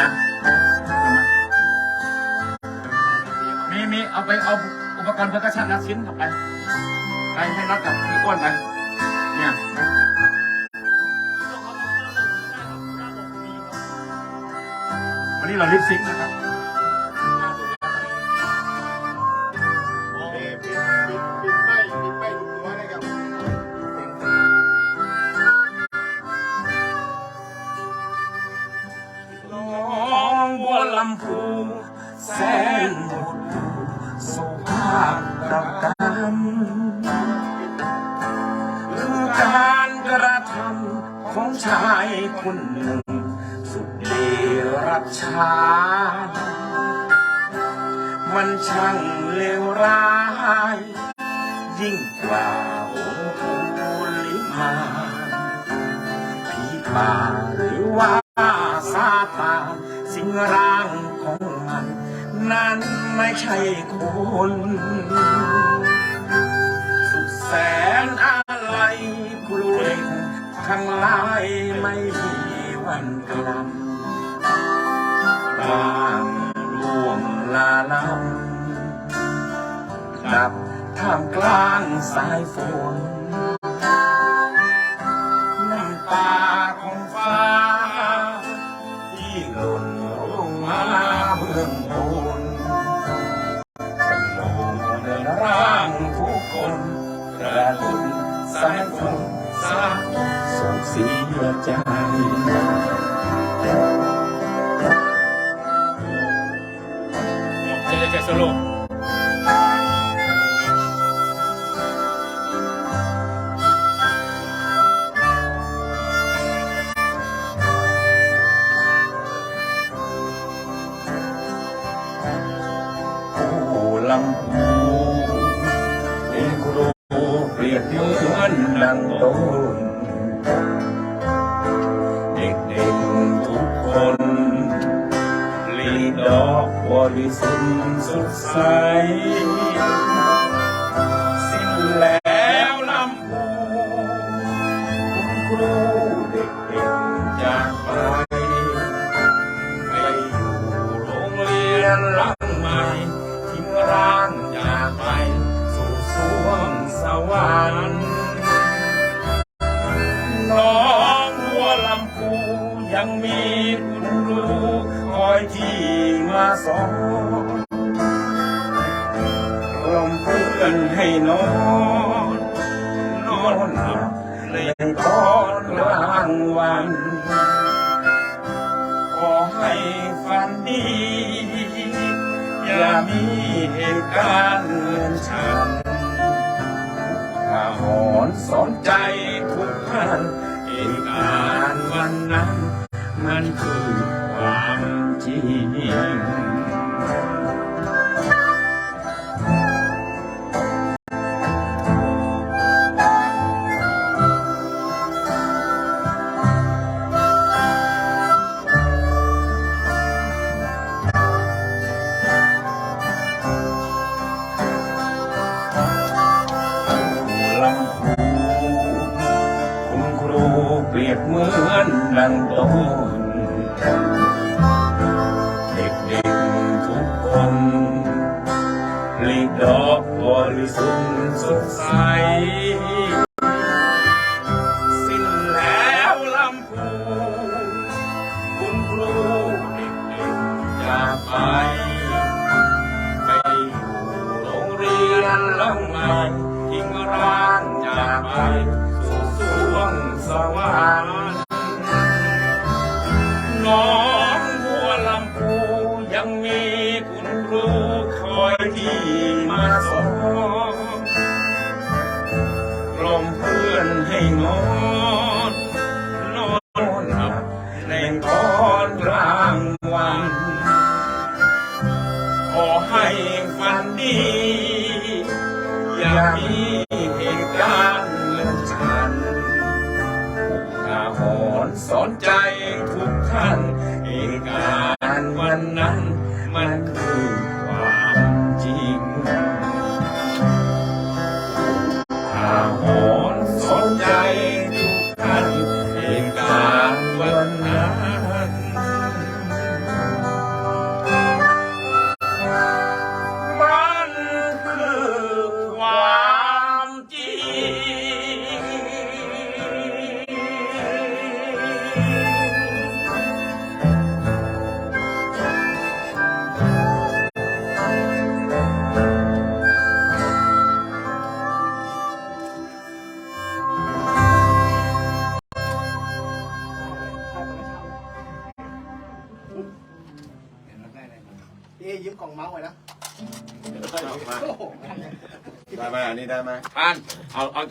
นะมีมีเอาไปเอาอุปกรณ์เพื่อกระชับนัดชิ้นกลับไป ไปให้นัดกับพี่ก้นไป เนี่ยวันนี้เราลิปซิงนะครับ ร้าย ยิ่งกว่าองทูลิพานผีป่าหรือว่าซาตานสิ่งร่างของมัน นั้นไม่ใช่คนสุดแสนอะไรกลุยทั้งหลายไม่มีวันกลับ Hãy งดวงลาลัม ดับท่ามกลางสายฝนน้ำตาของฟ้า ที่หล่นลงมาเบื้องบนเป็มเดินร่างผู้คนกระลุนสายฝนสาส่งสียใจเจเจเจสโล আল্লাহ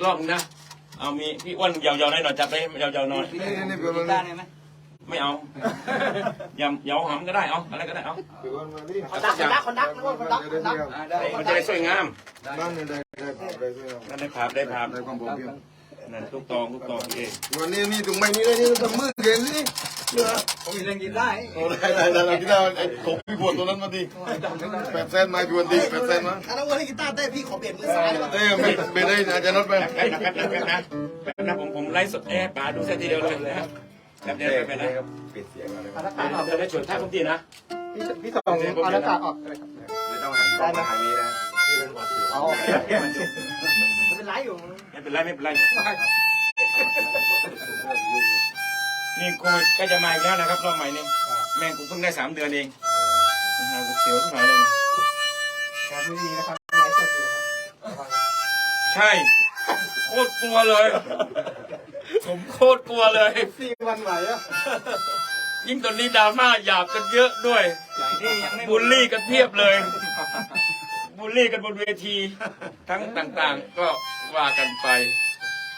กรอบนึงนะ เอามีพี่อ้วนยาวๆหน่อยหน่อยจับไปยาวๆหน่อย นี่นี่นี่เพื่อนมาได้ไหมไม่เอายำยาวหำก็ได้เอาอะไรก็ได้เอาเพื่อนมาดิคอนดักคอนดักคอนดักคอนดักคอนดักได้มันจะได้สวยงามนั่นนี่ได้ได้ได้ได้นั่นได้ภาพได้ภาพได้ความพอเพียงนั่นทุกตองทุกตองพี่เองวันนี้นี่ตรงไม่นี่เลยนี่ทำมือเก่งนี่ เชื่อผมมีเรื่องกินได้โอ้ได้ได้ได้ที่ได้ไอ้ของพี่ปวดตัวนั้นมาดิแปดเซนมาพี่วันดีแปดเซนมาอันนั้นวันที่กีตาร์ได้พี่ขอเปลี่ยนมือซ้ายก่อนเอ้ยไม่ไม่ได้นะจะนัดไปแป๊บนะแป๊บนะแป๊บนะแป๊บนะผมผมไลฟ์สดแอบป๋าดูเส้นทีเดียวเลยนะแป๊บเดียวไปนะปิดเสียงอะไรเอาละครับจะได้ชวนท่าผมทีนะพี่พี่สองเอาละครับออกไม่ต้องหันกล้องมาทางนี้นะเอาไม่เป็นไรอยู่ไม่เป็นไรไม่เป็นไร นี่โควิดก็จะมาอีกแล้วนะครับรอบใหม่นี่แม่งกูเพิ่งได้สามเดือนเองนะฮะกูเสียวที่หายเลยการไม่ดีนะครับไลฟ์สดอยู่นะครับใช่โคตรกลัวเลย ผมโคตรกลัวเลยสี่วันไหวอะยิ่งตอนนี้ดราม่าหยาบกันเยอะด้วยอย่างที่ยังไม่บูลลี่กันเพียบเลยบูลลี่กันบนเวที ทั้งต่างๆก็ว่ากันไป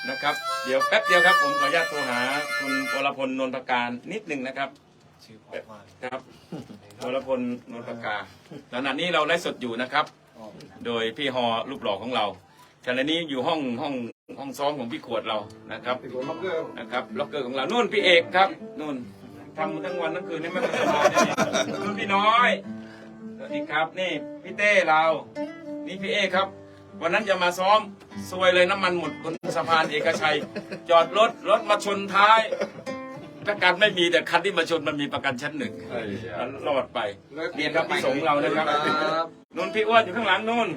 นะครับ เดี๋ยวแป๊บเดียวครับ ผมขออนุญาตโทรหาคุณวรพลนนทประการนิดหนึ่งนะครับครับวรพลนนทประการขณะนี้เราไลฟ์สดอยู่นะครับ โดยพี่ฮอรูปหล่อของเราขณะนี้อยู่ห้องห้องห้องซ้อมของพี่ขวดเรานะครับติดหัวมักเกอร์นะครับล็อกเกอร์ของเรานู่นพี่เอกครับนู่นทำทั้งวันทั้งคืนนี่ไม่ค่อยสบายนะเนี่ยนู่นพี่น้อยสวัสดีครับนี่พี่เต้เรา นี่พี่เอกครับ วันนั้นจะมาซ้อมซวยเลยน้ำมันหมดบน สะพานเอกชัย จอดรถรถมาชนท้ายประกันไม่มีแต่คันที่มาชนมันมีประกันชั้นหนึ่งรอดไปเรียนครับพี่สงฆ์เรานะครับนู่นพี่อ้วนอยู่ข้างหลังนู่น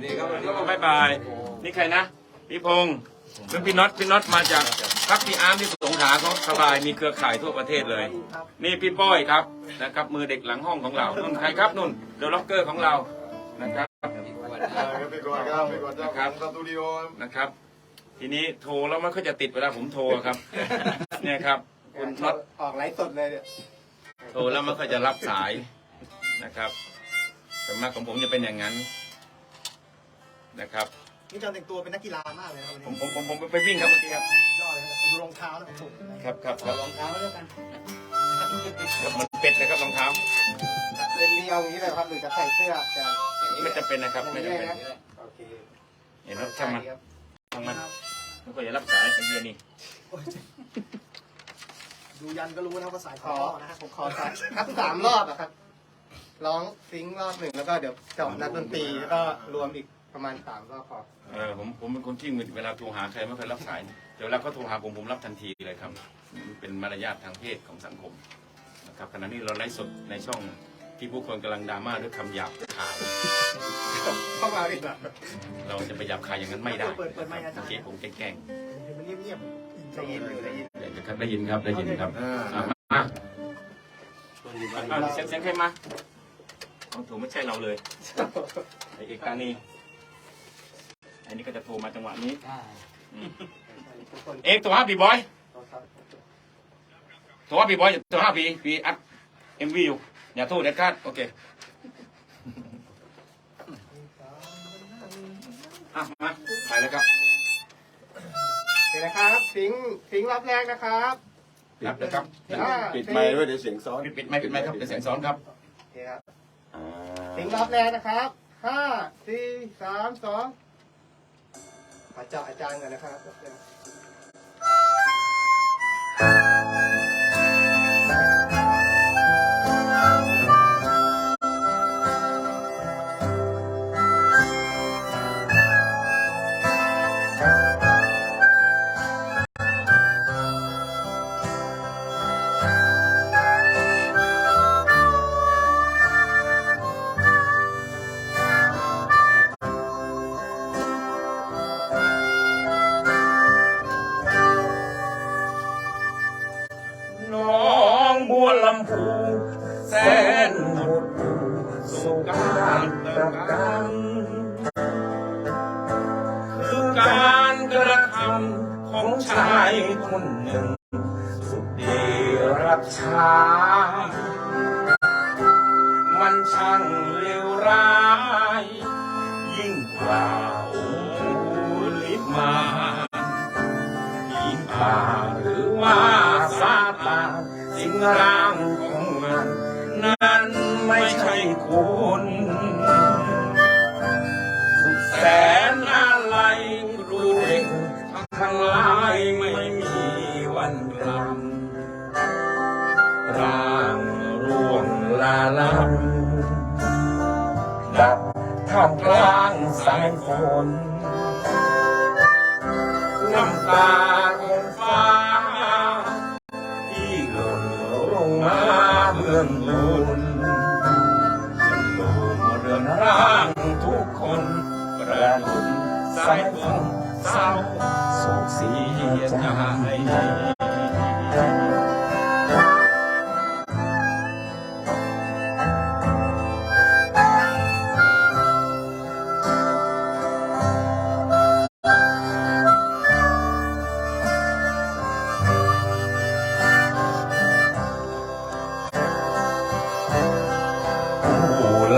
บายบายนี่ใครนะพี่พงษ์ซึ่งพี่น็อตพี่น็อตมาจากพักพี่อาร์มที่สงขลาเขาสบายมีเครือข่ายทั่วประเทศเลย นี่พี่ป้อยครับนะครับ มือเด็กหลังห้องของเรานุ่นใครครับนุ่นเดอะล็อกเกอร์ของเรานะครับไปก่อนครับไปก่อนครับสตูดิโอนะครับ ทีนี้โทรแล้วมันก็จะติดเวลาผมโทรครับ เนี่ยครับ คุณน็อตออกไลฟ์สดเลยเนี่ยโทรแล้วมันก็จะรับสายนะครับส่วนมากของผมจะเป็นอย่างนั้นนะครับนี่จอนแต่งตัวเป็นนักกีฬามากเลยนะครับผมผมผมผมไปวิ่งครับเมื่อกี้ครับยอดเลยครับดูรองเท้านะผมครับครับครับรองเท้าด้วยกันครับมันเป็ดนะครับรองเท้าเป็นมีเอาอย่างนี้เลยครับหรือจะใส่เสื้อจะไม่จำเป็นนะครับไม่จำเป็นโอเคเห็นไหมช่างมันครับช่างมัน มันก็จะรับสายไอ้เบียร์นี่ดูยันก็รู้นะว่าสายคอนะฮะผมคอสายครับสามรอบอะครับ ร้องซิงค์รอบหนึ่งแล้วก็เดี๋ยวจบนักดนตรีแล้วก็รวมอีกประมาณสามรอบพอเออผมผมเป็นคนที่เวลาโทรหาใครไม่เคยรับสายเดี๋ยวเวลาเขาโทรหาผมผมรับทันทีเลยครับมันเป็นมารยาททางเพศของสังคมนะครับขณะนี้เราไลฟ์สดในช่อง ที่ผู้คนกำลังดราม่าด้วยคำหยาบคายเข้ามาอีกแล้วเราจะไปหยาบคายอย่างนั้นไม่ได้เปิดเปิดไมค์อาจารย์เมื่อกี้ผมแกล้งมันเงียบๆได้ยินอยู่ได้ยินๆเดี๋ยวครับได้ยินครับได้ยินครับอ่าอะมามาอะเสียงเสียงใครมาเอาถูกไม่ใช่เราเลยไอเอกตานีอันนี้ก็จะโทรมาจังหวะนี้อืมทุกคนเอกโทรหาพี่บอยโทรหาพี่บอยอย่าโทรหาพี่พี่อัดเอ็มวีอยู่ อย่าโทรเด็ดขาดโอเคอะมาไปเลยครับโอเคนะครับ สิงห์สิงห์รอบแรกนะครับ รับเลยครับปิดไมค์ด้วยเดี๋ยวเสียงซ้อนปิดปิดไม่ปิดไม่ครับเป็นเสียงซ้อนครับโอเคครับสิงห์รอบแรกนะครับห้าสี่สามสองมาเจาะอาจารย์ก่อนนะครับ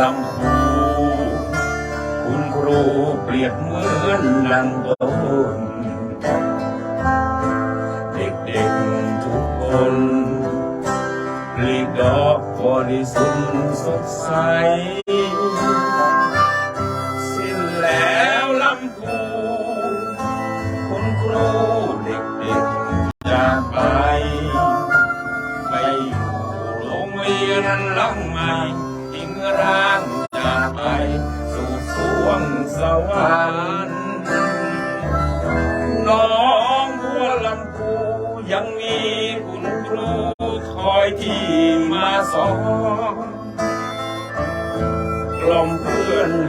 ลำพูคุณครูเปรียบเหมือนดังต้นเด็กๆทุกคนปลีกดอกบริสุทธิ์สดใส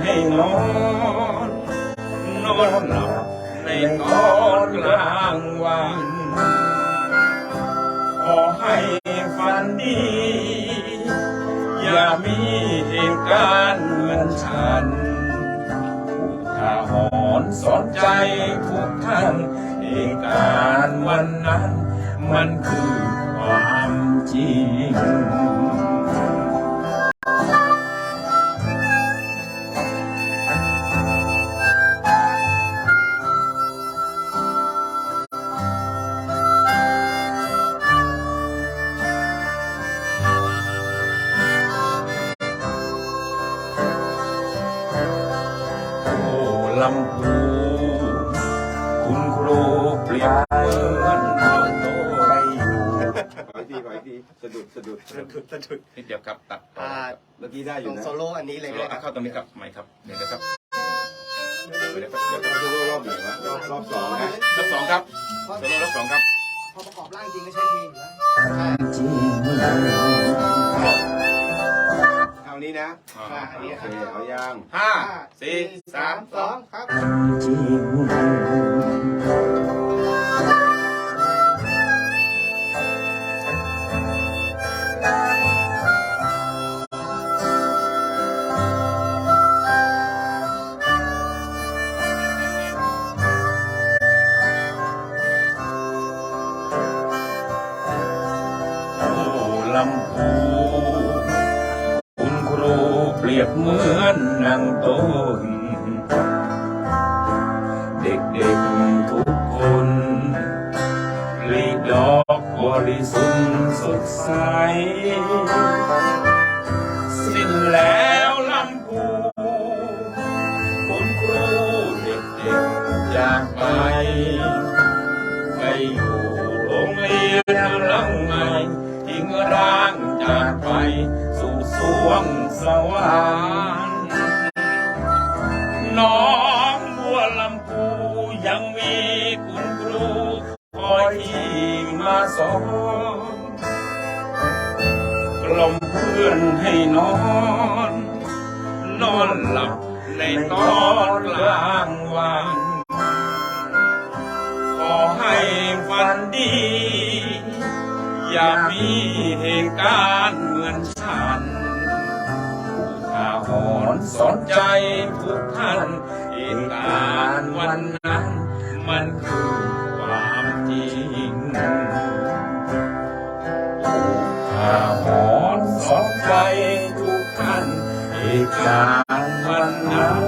ให้นอน นอนหลับในตอนกลางวัน ขอให้ฝันดี อย่ามีเหตุการณ์เหมือนฉันถ้าหอนสอนใจทุกท่านเหตุการณ์วันนั้น มันคือความจริง สะดุดสะดุดสะดุดสะดุดนิดเดียวครับตัดต่ออ่าเมื่อกี้ได้อตรยู่งนะโซโล่อันนี้เลยเดี๋ยวนะคเอารับเข้าตรงนี้ครับไม่ครับเดี๋ยวนะครับเดี๋ยวครับเดี๋ยวคเรารับจะรู้รอบไหนวะรอบรอบสองนะรอบสองครับโซโล่รอบสองครับพอประกอบร่างจริงก็ใช้เพลงอยู่แล้วเอานี้นะอ่าอันนี้โอคเครับเอายางห้าสี่สามสสอองงครับโคุณครูเปรียบเหมือนนางต้นเด็กๆทุกคนปลีดอกบริสุทธิ์สดใส วงสวรรค์น้องบัวลำพูยังมีคุณครูคอยที่มาสอนกล่อมเพื่อนให้นอน นอนหลับในตอนกลางวัน ขอให้ฝันดี อย่ามีเหตุการณ์ สนใจทุกท่านเหตุการณ์วันนั้น มันคือความจริงถ้าหอนสนใจทุกท่านเหตุการณ์วันนั้น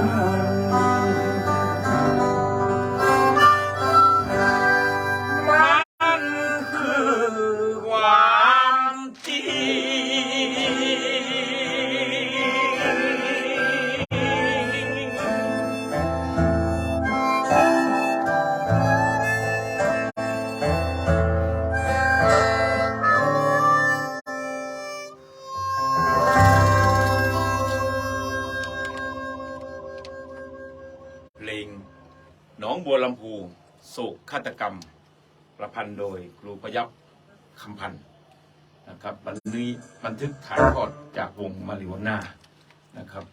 ประพันธ์โดยครูพยับคำพันธ์นะครับวันนี้บันทึกถ่ายทอดจากวงมาริโอน่านะครับ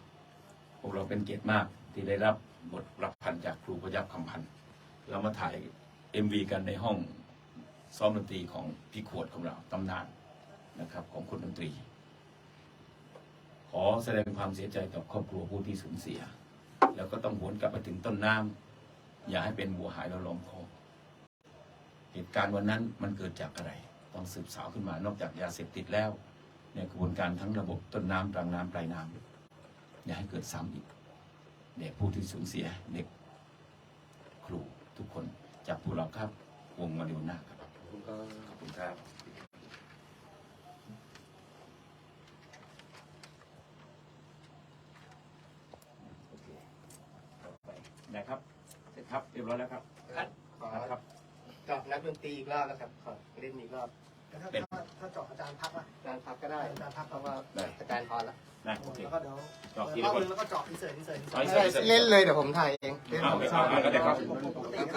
พวกเราเป็นเกียรติมากที่ได้รับบทประพันธ์จากครูพยับคำพันธ์เรามาถ่าย MV กันในห้องซ้อมดนตรีของพี่ขวดของเราตำนานนะครับของคนดนตรี ขอแสดงความเสียใจต่อครอบครัวผู้ที่สูญเสีย แล้วก็ต้องหวนกลับไปถึงต้นน้ำอย่าให้เป็นบัวหายแล้วล้อมคอ เหตุการณ์วันนั้นมันเกิดจากอะไร ต้องสืบสาวขึ้นมานอกจากยาเสพติดแล้วในกระบวนการทั้งระบบต้นน้ำกลางน้ำปลายน้ำอย่าให้เกิดซ้ำอีกเด็กผู้ที่สูญเสียเด็กครูทุกคนจากพวกเราครับวงมาริโอน่าครับขอบคุณครับโอเคต่อไปนะครับเสร็จครับเรียบร้อยแล้วครับขอครับ เจาะนักดนตรีอีกรอบนะครับขอเล่นอีกรอบถ้าเป็นถ้าถ้าเจาะอาจารย์พักอะงานพักก็ได้อาจารย์พักเพเขาราะว่าได้อาจารย์พอแล้วนะโอเคแล้วก็เดี๋ยวเจาะทีรละอบคนนึงแล้วก็เจาะอินเสิร์ตอินเสิร์ตอินเสิเอาร์ตอินเสิร์ตอินเสิร์ตเล่นเลยเดี๋ยวผมถ่ายเองเล่นเอาเอาเอาก็ได้ครับ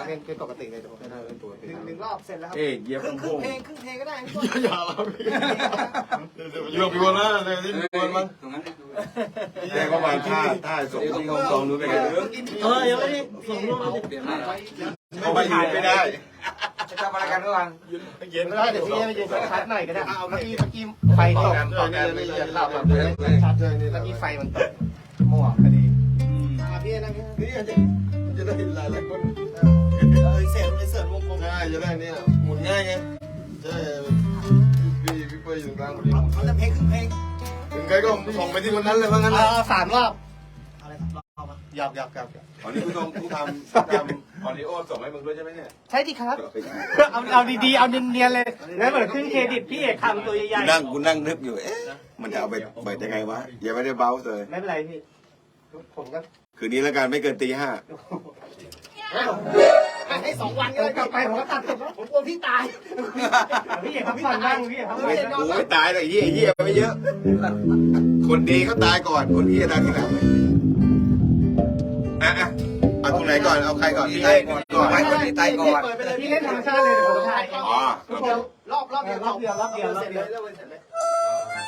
เล่นเป็นปกติเลยเดี๋ยวผมหนึ่งหนึ่งรอบเสร็จแล้วครับเอ๊ะเหยียบครึ่งลำคโพรึ่งงเพลงครึ่งเพลงก็ได้พี่อย่าเราอยู่กับพี่วันนะเลยที่พี่วันมั้งตรงนั้นได้ดูแกก็มาท่าท่าส่งที่ลองลองดูไปกันเออยังไม่ได้ส่งรูปเดี๋ยวมาเขาไปยืนไม่ได้ จะทำอะไรกันเมื่อวานเย็นไม่ได้เดี๋ยวพี่ให้ไปยืนชัดๆหน่อยก็ได้เมื่อกี้เมื่อกี้ไฟตกต่อกันไม่เย็นเราเราแบแบบบชัดๆเมื่อกี้ไฟมันตกมั่วพอดีอะพี่นะพี่นี่จะจะได้เห็นหลายหลายคนเอออินเสิร์ตอินเสิร์ตวงกลมง่ายจะได้เนี่ยหมุนง่ายไงใช่พี่พี่เป้ยอยู่กลางพอดีเขาจะเพลงครึ่งเพลงถึงใครก็ส่งไปที่คนนั้นเลยว่างั้นเอาสามรอบ หยอกหยอกหยอกอันนี้คุณต้องผู้ทำทำออดิโอส่งให้มึงด้วยใช่ไหมเนี่ยใช่ดิครับ เอาเอาดีๆ เอาเนียนๆเลยแล้วเหมือนขึ้นเครดิตพี่เอกทำตัวใหญ่นั่งกูนั่งนึกอยู่ เอ๊ะ มันจะเอาไปเปิดยังไงวะ อย่าไม่ได้เบาเลย ๆ ไม่เป็นไรพี่ ผมก็คืนนี้แล้วกันไม่เกินตีห้าให้สองวันก็เอเลอยกลับไปผมก็ตัดจบแล้วผมกลัวพี่ตาย พี่เอกพักผ่อนบ้างพี่เอกพักผ่อนไม่กูไม่ตายเลยเฮียเฮียไม่เยอะ คนดีเขาตายก่อน คนเฮียตายทีหลัง อะอะเอาตรงไหนก่อนเอาใครก่อนพี่เอกก่อนไม่คนที่ตายก่อนเปิดไปเลยพี่เล่นธรรมชาติเลยเดี๋ยวผมถ่ายเองอ๋อรอบรอบเดียวรอบเดียวรอบเดียวรอบเดียว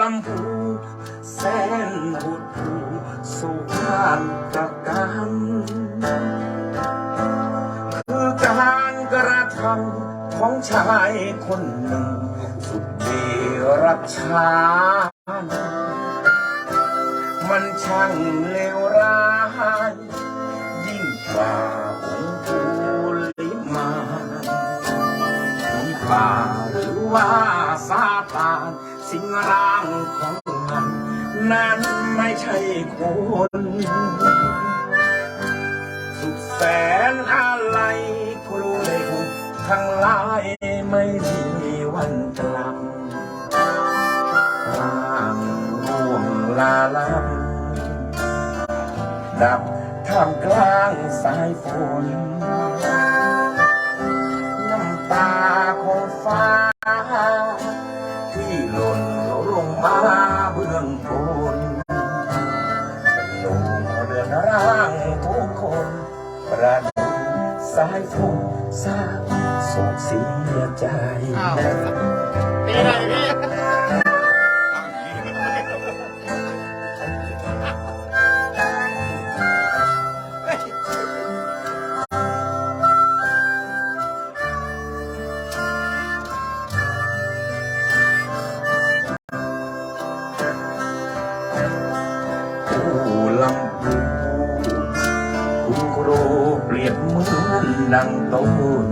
ลำพูแสนบุตรสุขานตะกันคือการกระทำของชายคนหนึ่ง สุดเดรัจฉามันช่างเลวร้าย ยิ่งกว่าองค์ภูลิมานผีป่าหรือว่า สิ่งร่างของมัน นั้นไม่ใช่คน สุดแสนอะไรครูเล็กทั้งหลายไม่มีวันกลับร่างร่วงลาลับดับท่ามกลางสายฝนน้ำตาของฟ้า สายฝนสาโศกเสียใจตีหน่อยพี่ผู้ลำพูคุณครู เปรียบเหมือนดังต้น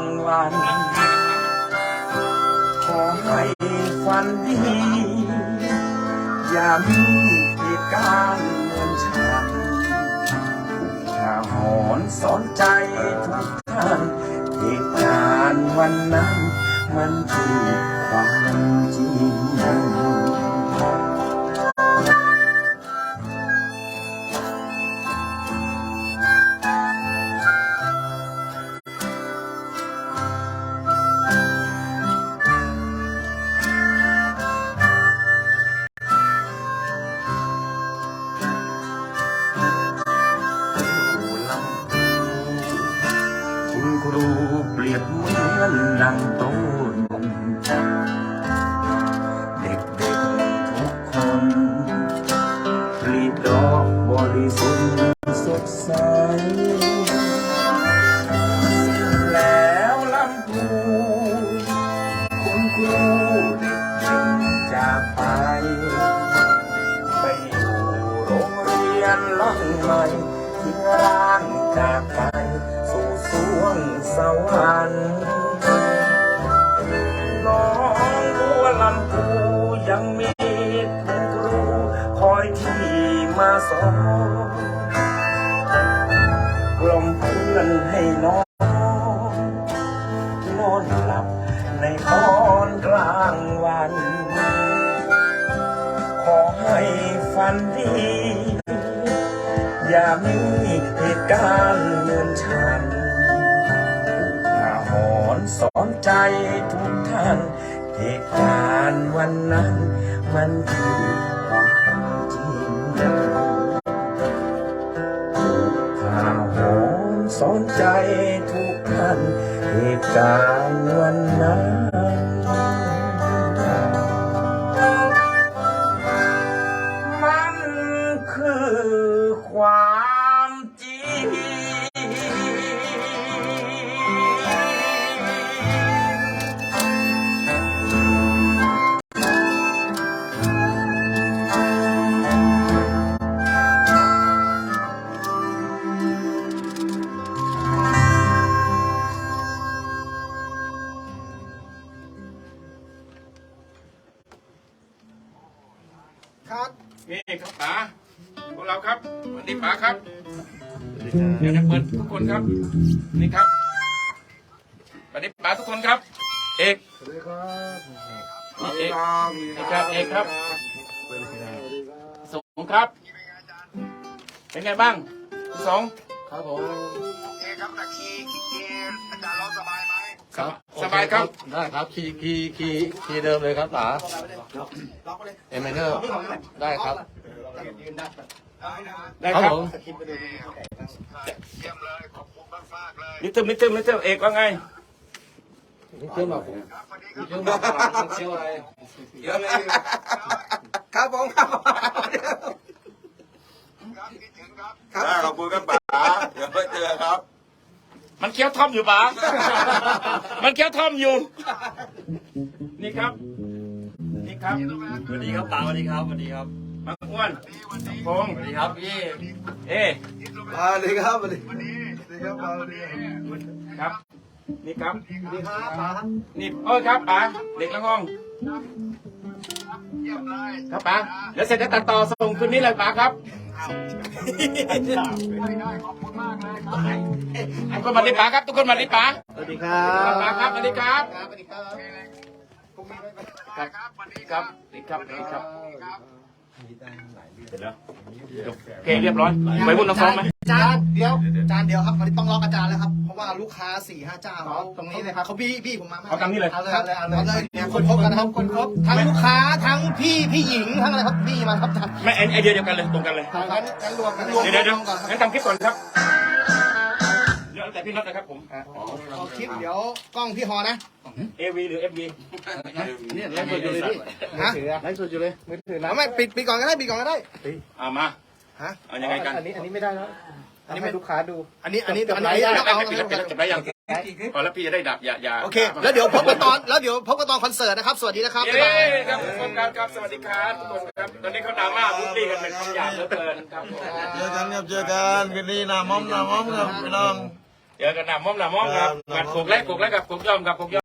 างวัน ขอให้ฝันดี อย่ามีเหตุการณ์เหมือนฉันถ้าหอนสอนใจทุกท่านเหตุการณ์วันนั้นมันคือความจริง เหตุการณ์เหมือนฉันถ้าหอนสอนใจทุกท่านเหตุการณ์วันนั้นมันคือความจริงถ้าหอนสอนใจทุกท่านเหตุการณ์วันนั้น ครับ นี่ครับป๋าพวกเราครับสวัสดีป๋าครับเดี๋ยวจะเปิดทุกคนครับ นี่ครับสวัสดีป๋าทุกคนครับ เอกสวัสดีครับเอกนี่ครับเอกครับสงครับ เป็นไงบ้างคุณสงครับผมครับ สบายครับ ได้ครับ คีย์คีย์คีย์คีย์เดิมเลยครับป๋า ล็อกไปเลยเอ็มไมเนอร์ได้ครับ ยืนได้ได้ครับผมสกิปไปดูนี่ไก่บ้างนิดเติมนิดเติมนิดเติมเอกว่าไงเชื่อมแบบเชื่อมแบบเชื่ออะไรเยอะเลยครับผมครับได้ขอบคุณครับป๋าเดี๋ยวไปเจอครับ มันเคี้ยวท่อมอยู่ป๋ามันเคี้ยวท่อมอยู่ นี่ครับนี่ ครับสวัสดีครับป๋าสวัสดีครับสวัสดีครับบางอ้วนพงษ์สวัสดีครับพี่เอ๊ะมาเลยครับมาเลยครับนี่ครับสวัสดีครับป๋าครับนี่เออครับป๋าเด็กละห้องครับป๋าเดี๋ยวเสร็จจะตัดต่อส่งคืนนี้เลยป๋าครับทุกคนมาดิป๋าครับทุกคนมาดิป๋าสวัสดีครัป๋าครับสวัสดีครับครับสวัสดีครับพรุ่ งนี้ไม่ไปครับครับสวัสดีครับสวัสดีครับเสร็จแล้วโอเคเรียบร้อยไปวุ่นน้องซ้อมไหมจานเดี๋ยวจานเดียวครับวันนี้ต้องล็อกอาจารย์แล้วครับเพราะว่าลูกค้าสี่ห้าเจ้าเขาตรงนี้เลยครับเขาบี้บี้ผมมาเอาตามนี้เลยเอาเลยเอาเลยเอาเลยเนี่ยคนครบกันนะครับคนครบทั้งลูกค้าทั้งพี่พี่หญิงทั้งอะไรครับบี้มาครับจานไม่ไอไอเดียเดียวกันเลยตรงกันเลยงั้นงั้นรวมกันรวมเดี๋ยวเดี๋ยวเดี๋ยวก่อนครับงั้นทำคลิปก่อนครับ ตั้งแต่พี่น็อตนะครับผม เอาคลิปเดี๋ยวกล้องพี่ฮอนะ AV หรือ FV เนี่ยไลฟ์สดอยู่เลยพี่ฮะ ไลฟ์สดอยู่เลยมือถือนะไม่ปิดปิดก่อนก็ได้ปิดก่อนก็ได้อามาฮะ เอายังไงกันอันนี้อันนี้ไม่ได้แล้วอันนี้ให้ลูกค้าดู อันนี้อันนี้เดี๋ยวอันนี้แล้เอาปิดแปิดแจบได้ยังพอแล้วพี่จะได้ดับอย่าอย่าโอเค แล้วเดี๋ยวพบกันตอนแล้วเดี๋ยวพบกันตอนคอนเสิร์ตนะครับ สวัสดีนะครับเย้ครับทุกคนครับสวัสดีครับทุกคนครับตอนนี้เขาดังมาบุ๊ดดีกันเป็นคำหยาบเหลือเกินครับเจอกันครับเจอกันวินนี่นามอมนามอมครับพี่น้อง เดี๋ยวก็นำม่อมนำม่อมครับกัดขกไล่ขกไล่กับขกย่อมกับขกยอม